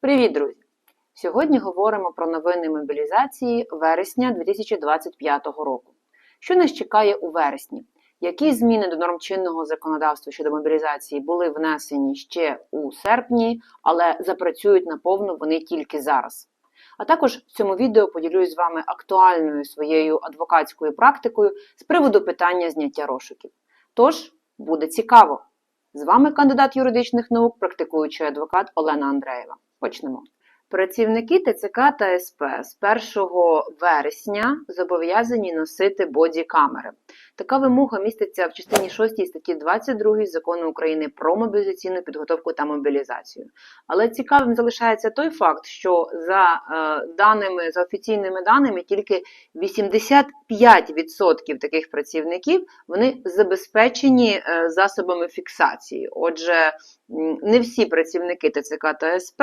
Привіт, друзі! Сьогодні говоримо про новини мобілізації вересня 2025 року. Що нас чекає у вересні? Які зміни до норм чинного законодавства щодо мобілізації були внесені ще у серпні, але запрацюють наповну вони тільки зараз? А також в цьому відео поділюсь з вами актуальною своєю адвокатською практикою з приводу питання зняття розшуків. Тож буде цікаво! З вами кандидат юридичних наук, практикуючий адвокат Олена Андреєва. Почнемо. Працівники ТЦК та СП з 1 вересня зобов'язані носити боді-камери. Така вимога міститься в частині 6 статті 22 закону України про мобілізаційну підготовку та мобілізацію. Але цікавим залишається той факт, що за е, даними, за офіційними даними, тільки 85% таких працівників вони забезпечені е, засобами фіксації. Отже, не всі працівники ТЦК та СП,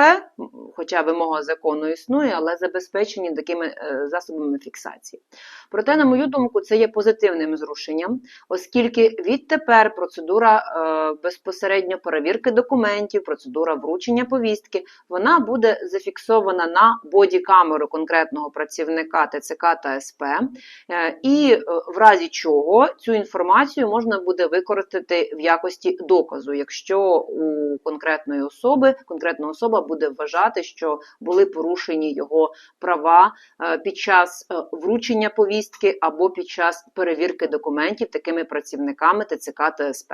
хоча вимога закону існує, але забезпечені такими е, засобами фіксації. Проте, на мою думку, це є позитивним зрушенням, оскільки відтепер процедура е, безпосередньо перевірки документів, процедура вручення повістки, вона буде зафіксована на боді-камеру конкретного працівника ТЦК та СП, е, і в разі чого цю інформацію можна буде використати в якості доказу, якщо у конкретної особи конкретна особа буде вважати, що були порушені його права е, під час е, вручення повістки або під час перевірки документів такими працівниками ТЦК та СП.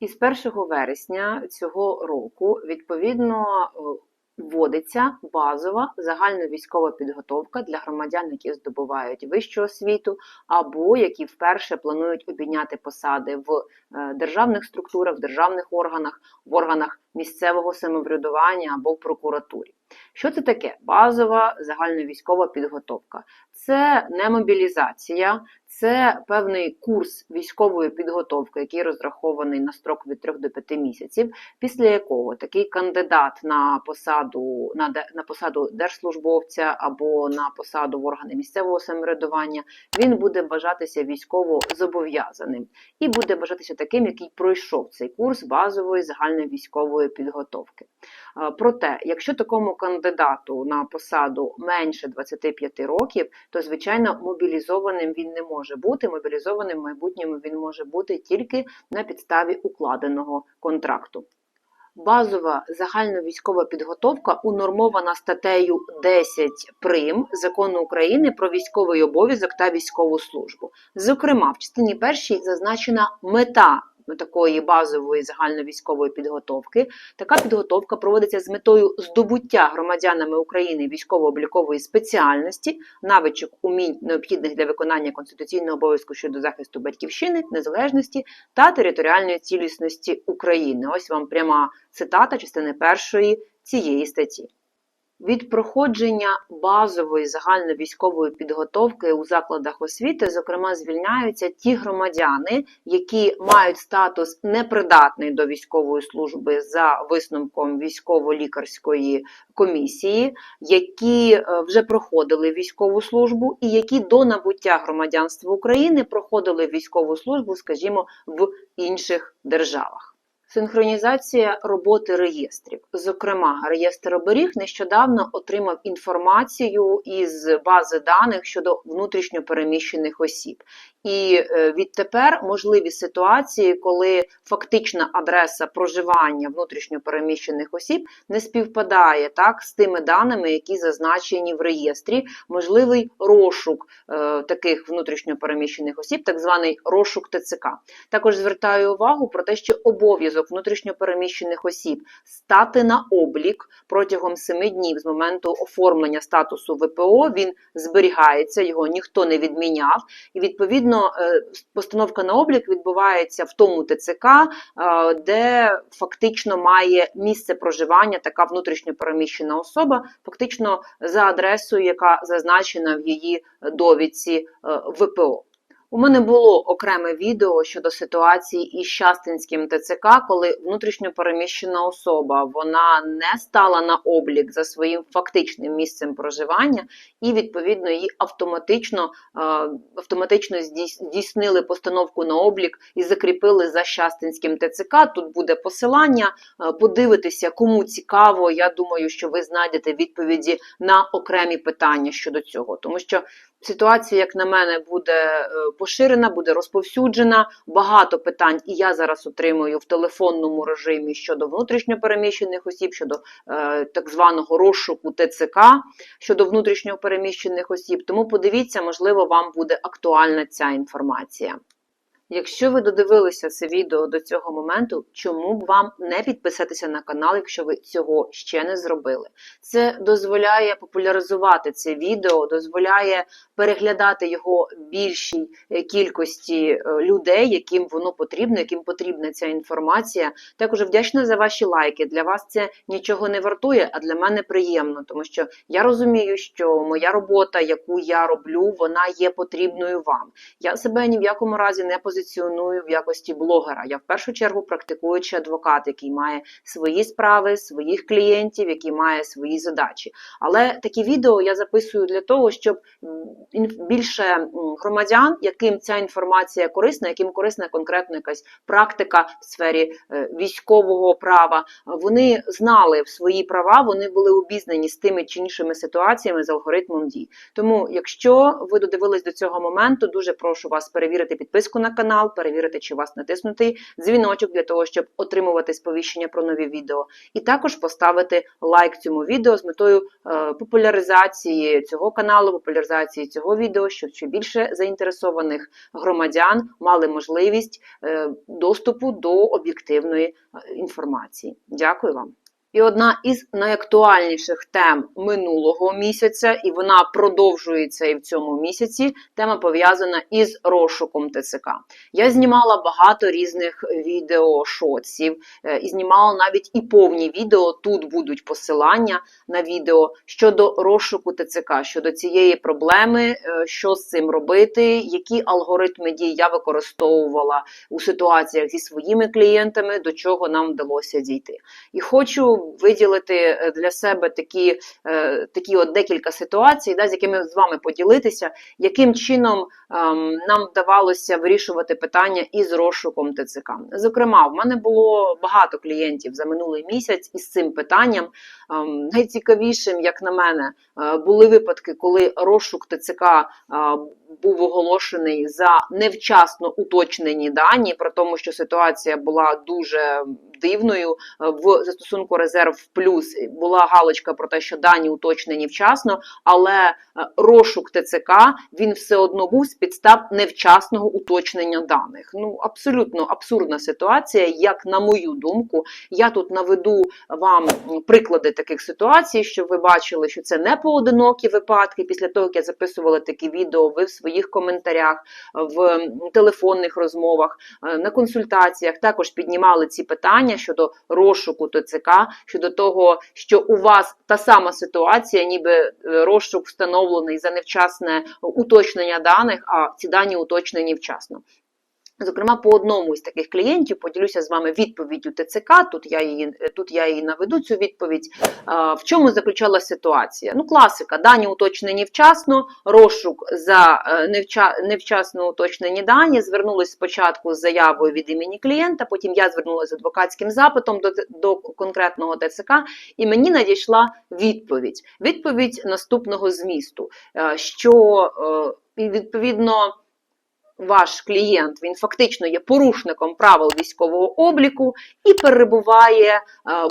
Із 1 вересня цього року відповідно е, вводиться базова загальновійськова підготовка для громадян, які здобувають вищу освіту, або які вперше планують обійняти посади в е, державних структурах, в державних органах, в органах місцевого самоврядування або в прокуратурі. Що це таке? Базова загальновійськова підготовка. Це не мобілізація, це певний курс військової підготовки, який розрахований на строк від 3 до 5 місяців, після якого такий кандидат на посаду на, на посаду держслужбовця або на посаду в органи місцевого самоврядування, він буде вважатися військово зобов'язаним і буде вважатися таким, який пройшов цей курс базової загальної військової підготовки. Е, Проте, якщо такому кандидату на посаду менше 25 років, то звичайно мобілізованим він не може бути. Мобілізованим в майбутньому він може бути тільки на підставі укладеного контракту. Базова загальновійськова підготовка унормована статтею 10 прим закону України про військовий обов'язок та військову службу. Зокрема, в частині першій зазначена мета такої базової загальновійськової підготовки. Така підготовка проводиться з метою здобуття громадянами України військово-облікової спеціальності, навичок умінь необхідних для виконання конституційного обов'язку щодо захисту батьківщини, незалежності та територіальної цілісності України. Ось вам пряма цитата частини першої цієї статті. Від проходження базової загальновійськової підготовки у закладах освіти, зокрема, звільняються ті громадяни, які мають статус непридатний до військової служби за висновком військово-лікарської комісії, які е, вже проходили військову службу, і які до набуття громадянства України проходили військову службу, скажімо, в інших державах. Синхронізація роботи реєстрів. Зокрема, реєстр оберіг нещодавно отримав інформацію із бази даних щодо внутрішньопереміщених осіб. І е, відтепер можливі ситуації, коли фактична адреса проживання внутрішньопереміщених осіб не співпадає так з тими даними, які зазначені в реєстрі. Можливий розшук е, таких внутрішньопереміщених осіб, так званий розшук ТЦК. Також звертаю увагу про те, що обов'язок внутрішньопереміщених осіб стати на облік протягом 7 днів з моменту оформлення статусу ВПО він зберігається, його ніхто не відміняв. І відповідно е, постановка на облік відбувається в тому ТЦК, е, де фактично має місце проживання така внутрішньопереміщена особа, фактично за адресою, яка зазначена в її довідці е, ВПО. У мене було окреме відео щодо ситуації із Щастинським ТЦК, коли внутрішньопереміщена особа вона не стала на облік за своїм фактичним місцем проживання, і відповідно її автоматично, е, автоматично здійснили постановку на облік і закріпили за Щастинським ТЦК. Тут буде посилання. е, Подивитися, кому цікаво. Я думаю, що ви знайдете відповіді на окремі питання щодо цього, тому що ситуація, як на мене, буде е, поширена, буде розповсюджена. Багато питань, і я зараз отримую в телефонному режимі щодо внутрішньопереміщених осіб, щодо е, так званого розшуку ТЦК щодо внутрішньопереміщених осіб. Тому подивіться, можливо, вам буде актуальна ця інформація. Якщо ви додивилися це відео до цього моменту, чому б вам не підписатися на канал, якщо ви цього ще не зробили? Це дозволяє популяризувати це відео, дозволяє переглядати його більшій е, кількості е, людей, яким воно потрібно, яким потрібна ця інформація. Також вдячна за ваші лайки. Для вас це нічого не вартує, а для мене приємно, тому що я розумію, що моя робота, яку я роблю, вона є потрібною вам. Я себе ні в якому разі не позиціоную в якості блогера. Я в першу чергу практикуючий адвокат, який має свої справи, своїх клієнтів, який має свої задачі. Але такі відео я записую для того, щоб більше громадян, яким ця інформація корисна, яким корисна конкретно якась практика в сфері е, військового права, вони знали свої права, вони були обізнані з тими чи іншими ситуаціями з алгоритмом дій. Тому, якщо ви додивились до цього моменту, дуже прошу вас перевірити підписку на канал, перевірити, чи вас натиснутий дзвіночок для того, щоб отримувати сповіщення про нові відео, і також поставити лайк цьому відео з метою е, популяризації цього каналу, популяризації цього відео, щоб ще більше заінтересованих громадян мали можливість е, доступу до об'єктивної е, інформації. Дякую вам. І одна із найактуальніших тем минулого місяця, і вона продовжується і в цьому місяці. Тема пов'язана із розшуком ТЦК. Я знімала багато різних відео шоців, е, і знімала навіть і повні відео. Тут будуть посилання на відео щодо розшуку ТЦК, щодо цієї проблеми, е, що з цим робити, які алгоритми дій я використовувала у ситуаціях зі своїми клієнтами, до чого нам вдалося дійти. І хочу виділити е, для себе такі, е, такі от декілька ситуацій, да, з якими з вами поділитися, яким чином ем, нам вдавалося вирішувати питання із розшуком ТЦК. Зокрема, в мене було багато клієнтів за минулий місяць із цим питанням. Ем, найцікавішим, як на мене, е, були випадки, коли розшук ТЦК був оголошений за невчасно уточнені дані, при тому, що ситуація була дуже дивною. Е, В застосунку резерв плюс була галочка про те, що дані уточнені вчасно, але е, розшук ТЦК він все одно був з підстав невчасного уточнення даних. Ну абсолютно абсурдна ситуація, як на мою думку. Я тут наведу вам приклади таких ситуацій, щоб ви бачили, що це не поодинокі випадки. Після того, як я записувала такі відео, ви в своїх коментарях, в телефонних розмовах, е, на консультаціях також піднімали ці питання щодо розшуку ТЦК, щодо того, що у вас та сама ситуація, ніби е, розшук встановлений за невчасне уточнення даних, а ці дані уточнені вчасно. Зокрема, по одному із таких клієнтів поділюся з вами відповіддю ТЦК. Тут я її тут я її наведу цю відповідь. В чому заключалася ситуація? Ну, класика, дані уточнені вчасно, розшук за е, невча, невчасно уточнені дані. Звернулись спочатку з заявою від імені клієнта, потім я звернулася з адвокатським запитом до, до конкретного ТЦК, і мені надійшла відповідь. Відповідь наступного змісту, е, що е, відповідно ваш клієнт він фактично є порушником правил військового обліку і перебуває е,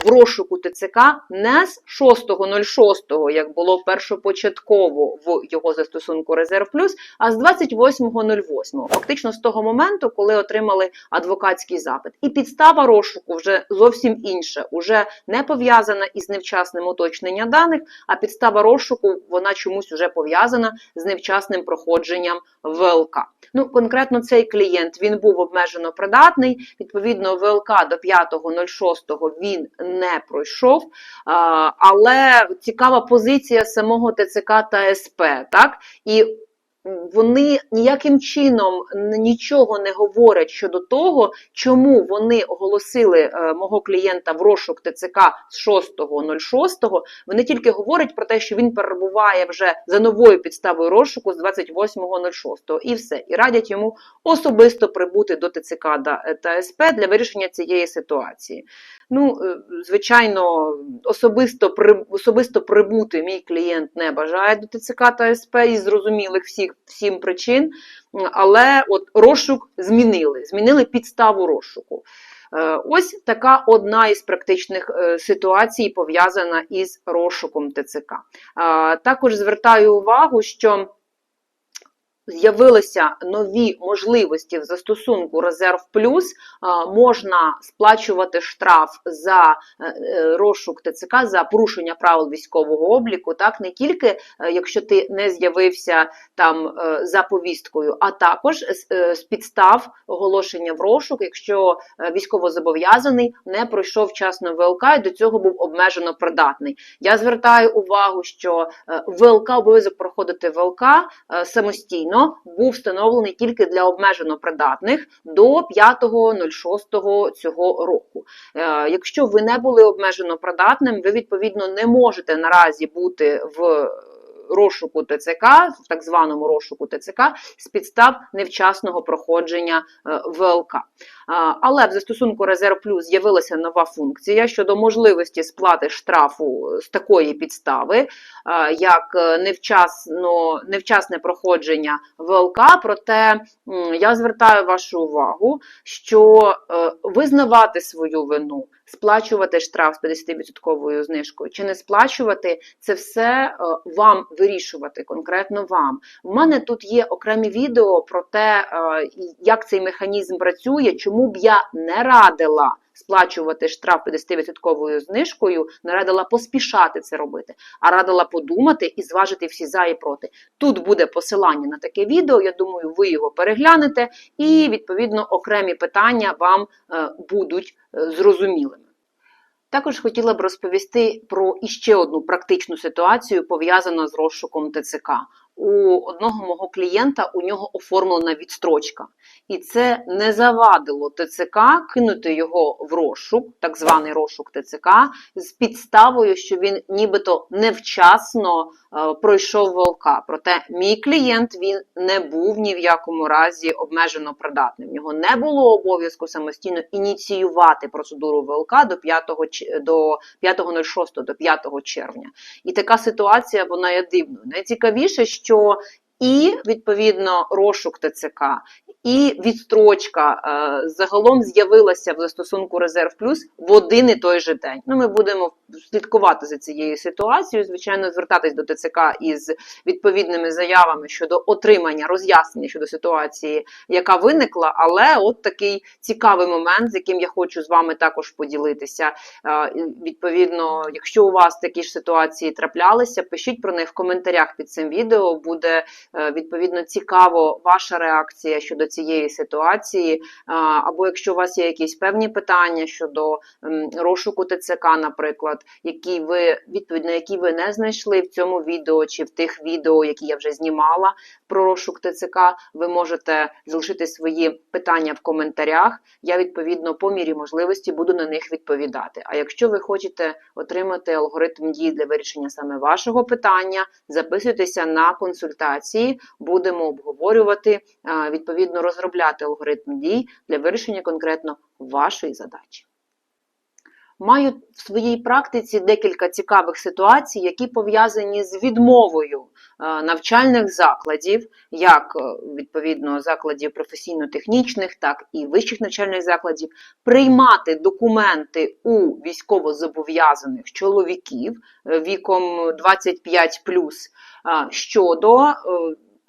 в розшуку ТЦК не з 6.06, як було першопочатково в його застосунку Резерв Плюс, а з 28.08, фактично з того моменту, коли отримали адвокатський запит. І підстава розшуку вже зовсім інша, уже не пов'язана із невчасним уточненням даних, а підстава розшуку вона чомусь вже пов'язана з невчасним проходженням ВЛК. Ну, конкретно цей клієнт він був обмежено придатний. Відповідно, ВЛК до 5.06 він не пройшов. Але цікава позиція самого ТЦК та СП. Так? І вони ніяким чином нічого не говорять щодо того, чому вони оголосили е, мого клієнта в розшук ТЦК з 6.06. Вони тільки говорять про те, що він перебуває вже за новою підставою розшуку з 28.06. І все. І радять йому особисто прибути до ТЦК та СП для вирішення цієї ситуації. Ну, е, звичайно, особисто особисто прибути мій клієнт не бажає до ТЦК та СП із зрозумілих всіх всім причин, але от розшук змінили, змінили підставу розшуку. Е, ось така одна із практичних е, ситуацій пов'язана із розшуком ТЦК. Також звертаю увагу, що з'явилися нові можливості в застосунку Резерв Плюс, можна сплачувати штраф за е, е, розшук ТЦК за порушення правил військового обліку, так не тільки е, якщо ти не з'явився там за повісткою, а також з підстав оголошення в розшук, якщо військовозобов'язаний не пройшов вчасно ВЛК і до цього був обмежено придатний. Я звертаю увагу, що ВЛК обов'язок проходити ВЛК самостійно був встановлений тільки для обмежено придатних до 5.06 цього року. Е, якщо ви не були обмежено придатним, ви відповідно не можете наразі бути в розшуку ТЦК, в так званому розшуку ТЦК з підстав невчасного проходження е, ВЛК. Але в застосунку Резерв Плюс з'явилася нова функція щодо можливості сплати штрафу з такої підстави, як невчасно, невчасне проходження ВЛК. Проте я звертаю вашу увагу, що е, визнавати свою вину сплачувати штраф з 50% знижкою чи не сплачувати, це все е, вам вирішувати, конкретно вам. У мене тут є окремі відео про те, е, як цей механізм працює, чому б я не радила. Сплачувати штраф 50% знижкою, не радила поспішати це робити, а радила подумати і зважити всі за і проти. Тут буде посилання на таке відео. Я думаю, ви його переглянете, і відповідно окремі питання вам е, будуть Е, зрозумілими. Також хотіла б розповісти про іще одну практичну ситуацію, пов'язану з розшуком ТЦК у одного мого клієнта у нього оформлена відстрочка. І це не завадило ТЦК кинути його в розшук, так званий розшук ТЦК, з підставою, що він нібито невчасно е, пройшов ВЛК. Проте мій клієнт він не був ні в якому разі обмежено придатним. В нього не було обов'язку самостійно ініціювати процедуру ВЛК до 5.06 до 5.06 до 5 червня. І така ситуація вона є дивною. Найцікавіше, що що і відповідно розшук ТЦК, і відстрочка е, загалом з'явилася в застосунку Резерв Плюс в один і той же день. Ну, Ми будемо слідкувати за цією ситуацією, звичайно, звертатись до ТЦК із відповідними заявами щодо отримання роз'яснення щодо ситуації, яка виникла. Але от такий цікавий момент, з яким я хочу з вами також поділитися. Е, відповідно, якщо у вас такі ж ситуації траплялися, пишіть про них в коментарях під цим відео. Буде відповідно цікаво ваша реакція щодо цієї ситуації, або якщо у вас є якісь певні питання щодо розшуку ТЦК, наприклад, які ви відповідь на які ви не знайшли в цьому відео чи в тих відео, які я вже знімала про розшук ТЦК, ви можете залишити свої питання в коментарях. Я відповідно по мірі можливості буду на них відповідати. А якщо ви хочете отримати алгоритм дій для вирішення саме вашого питання, записуйтеся на консультації, будемо обговорювати відповідно розробляти алгоритм дій для вирішення конкретно вашої задачі. Маю в своїй практиці декілька цікавих ситуацій, які пов'язані з відмовою навчальних закладів, як е, відповідно закладів професійно-технічних, так і вищих навчальних закладів, приймати документи у військовозобов'язаних чоловіків е, віком 25 щодо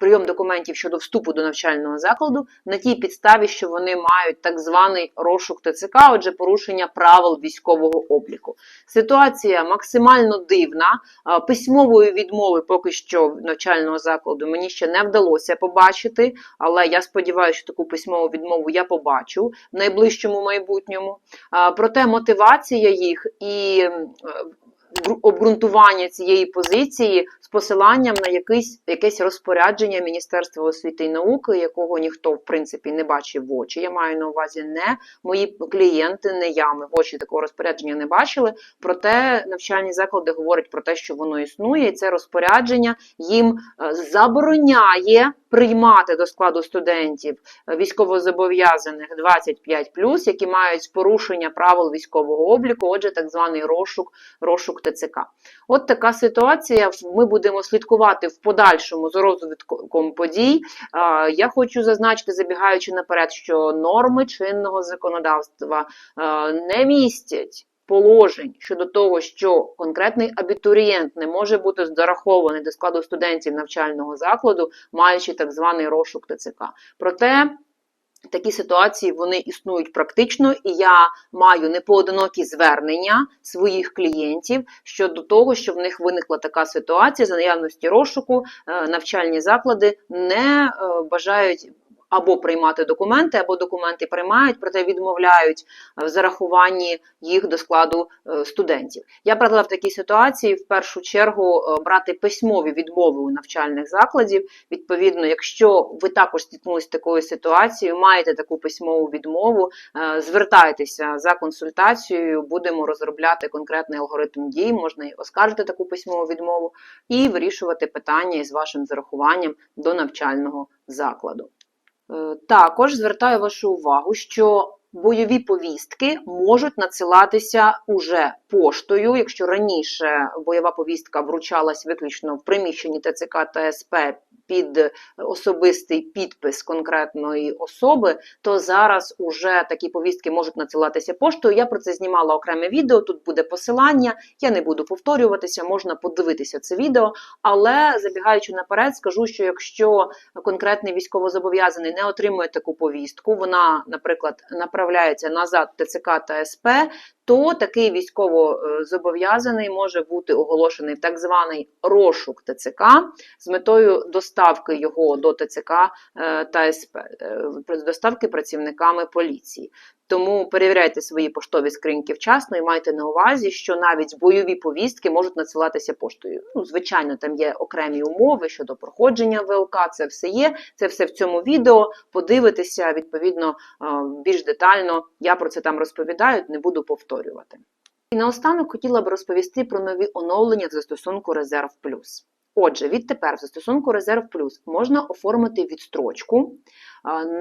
прийом документів щодо вступу до навчального закладу на тій підставі, що вони мають так званий розшук ТЦК, отже, порушення правил військового обліку. Ситуація максимально дивна. Письмової відмови поки що навчального закладу мені ще не вдалося побачити, але я сподіваюся, що таку письмову відмову я побачу в найближчому майбутньому. Проте мотивація їх і обґрунтування цієї позиції з посиланням на якийсь, якесь розпорядження Міністерства освіти і науки, якого ніхто в принципі не бачив в очі. Я маю на увазі не мої клієнти, не я. Ми в очі такого розпорядження не бачили. Проте навчальні заклади говорять про те, що воно існує, і це розпорядження їм е, забороняє приймати до складу студентів е, військовозобов'язаних 25+, які мають порушення правил військового обліку, отже, так званий розшук, розшук ТЦК. От така ситуація. Ми будемо слідкувати в подальшому за розвитком подій. Я хочу зазначити, забігаючи наперед, що норми чинного законодавства е, не містять. Положень щодо того, що конкретний абітурієнт не може бути зарахований до складу студентів навчального закладу, маючи так званий розшук ТЦК. Проте такі ситуації вони існують практично, і я маю непоодинокі звернення своїх клієнтів щодо того, що в них виникла така ситуація за наявності розшуку, е, навчальні заклади не е, бажають. Або приймати документи, або документи приймають, проте відмовляють в зарахуванні їх до складу е, студентів. Я б в такій ситуації в першу чергу е, брати письмові відмови у навчальних закладів. Відповідно, якщо ви також стикнулися з такою ситуацією, маєте таку письмову відмову, е, звертайтеся за консультацією, будемо розробляти конкретний алгоритм дій, можна і оскаржити таку письмову відмову і вирішувати питання із вашим зарахуванням до навчального закладу. Е, Також звертаю вашу увагу, що бойові повістки можуть надсилатися уже поштою. Якщо раніше бойова повістка вручалась виключно в приміщенні ТЦК та СП під особистий підпис конкретної особи, то зараз уже такі повістки можуть надсилатися поштою. Я про це знімала окреме відео. Тут буде посилання. Я не буду повторюватися, можна подивитися це відео. Але забігаючи наперед, скажу, що якщо конкретний військовозобов'язаний не отримує таку повістку, вона, наприклад, направляється назад ТЦК та СП, то такий військово зобов'язаний може бути оголошений так званий розшук ТЦК з метою доставки його до ТЦК е, та СП, е, доставки працівниками поліції. Тому перевіряйте свої поштові скриньки вчасно і майте на увазі, що навіть бойові повістки можуть надсилатися поштою. Ну, звичайно, там є окремі умови щодо проходження ВЛК, це все є. Це все в цьому відео. Подивитися відповідно більш детально. Я про це там розповідаю, не буду повторювати. І наостанок хотіла б розповісти про нові оновлення в застосунку Резерв Плюс. Отже, відтепер в застосунку Резерв Плюс можна оформити відстрочку,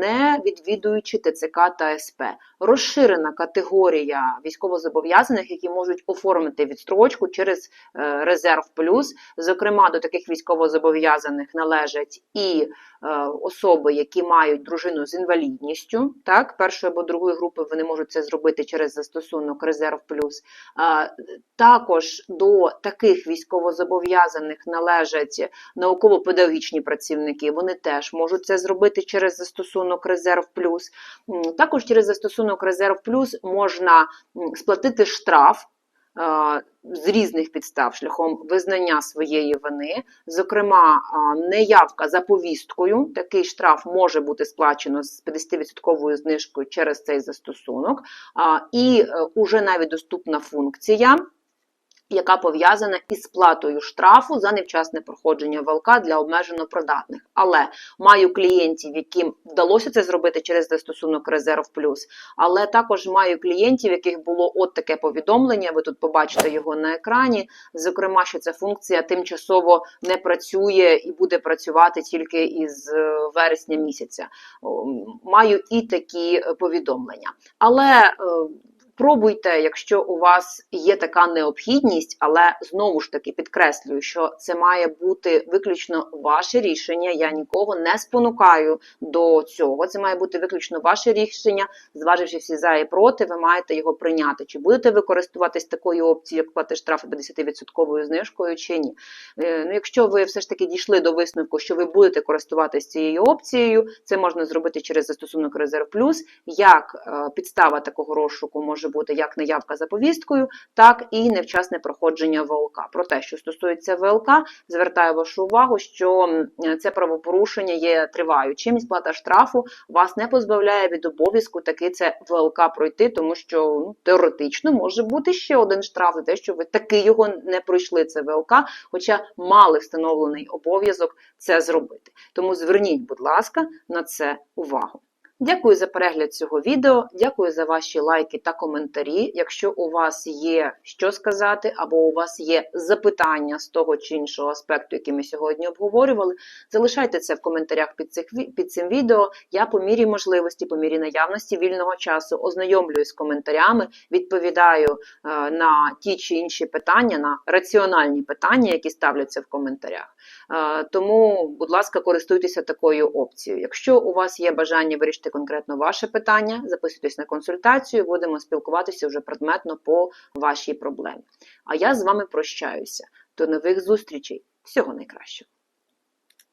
не відвідуючи ТЦК та СП. Розширена категорія військовозобов'язаних, які можуть оформити відстрочку через е, Резерв Плюс. Зокрема, до таких військовозобов'язаних належать і е, особи, які мають дружину з інвалідністю, так, першої або другої групи вони можуть це зробити через застосунок Резерв Плюс. Також до таких військовозобов'язаних належать науково-педагогічні працівники. Вони теж можуть це зробити через застосунок Резерв Плюс. Також через застосунок Резерв Плюс можна сплатити штраф. е, З різних підстав шляхом визнання своєї вини, зокрема, неявка за повісткою. Такий штраф може бути сплачено з 50% знижкою через цей застосунок, і е, уже навіть доступна функція яка пов'язана із сплатою штрафу за невчасне проходження ВЛК для обмежено придатних. Але маю клієнтів, яким вдалося це зробити через застосунок Резерв Плюс, але також маю клієнтів, яких було от таке повідомлення. Ви тут побачите його на екрані. Зокрема, що ця функція тимчасово не працює і буде працювати тільки із е, вересня місяця. Маю і такі е, повідомлення. Але е, Пробуйте, якщо у вас є така необхідність, але знову ж таки підкреслюю, що це має бути виключно ваше рішення. Я нікого не спонукаю до цього. Це має бути виключно ваше рішення, зваживши всі за і проти, ви маєте його прийняти. Чи будете ви користуватись такою опцією, як плати штрафи 50% знижкою, чи ні? Е, Ну, якщо ви все ж таки дійшли до висновку, що ви будете користуватись цією опцією, це можна зробити через застосунок Резерв Плюс. Як е, підстава такого розшуку може бути як неявка за повісткою, так і невчасне проходження ВЛК. Про те, що стосується ВЛК, звертаю вашу увагу, що це правопорушення є триваючим. і Сплата штрафу вас не позбавляє від обов'язку таки це ВЛК пройти, тому що ну, теоретично може бути ще один штраф за те, що ви таки його не пройшли. Це ВЛК, хоча мали встановлений обов'язок це зробити. Тому зверніть, будь ласка, на це увагу. Дякую за перегляд цього відео, дякую за ваші лайки та коментарі. Якщо у вас є що сказати, або у вас є запитання з того чи іншого аспекту, який ми сьогодні обговорювали, залишайте це в коментарях під, цих, під цим відео. Я по мірі можливості, по мірі наявності вільного часу ознайомлююсь з коментарями, відповідаю е, на ті чи інші питання, на раціональні питання, які ставляться в коментарях. Тому, будь ласка, користуйтеся такою опцією. Якщо у вас є бажання вирішити конкретно ваше питання, записуйтесь на консультацію, будемо спілкуватися вже предметно по вашій проблемі. А я з вами прощаюся. До нових зустрічей. Всього найкращого.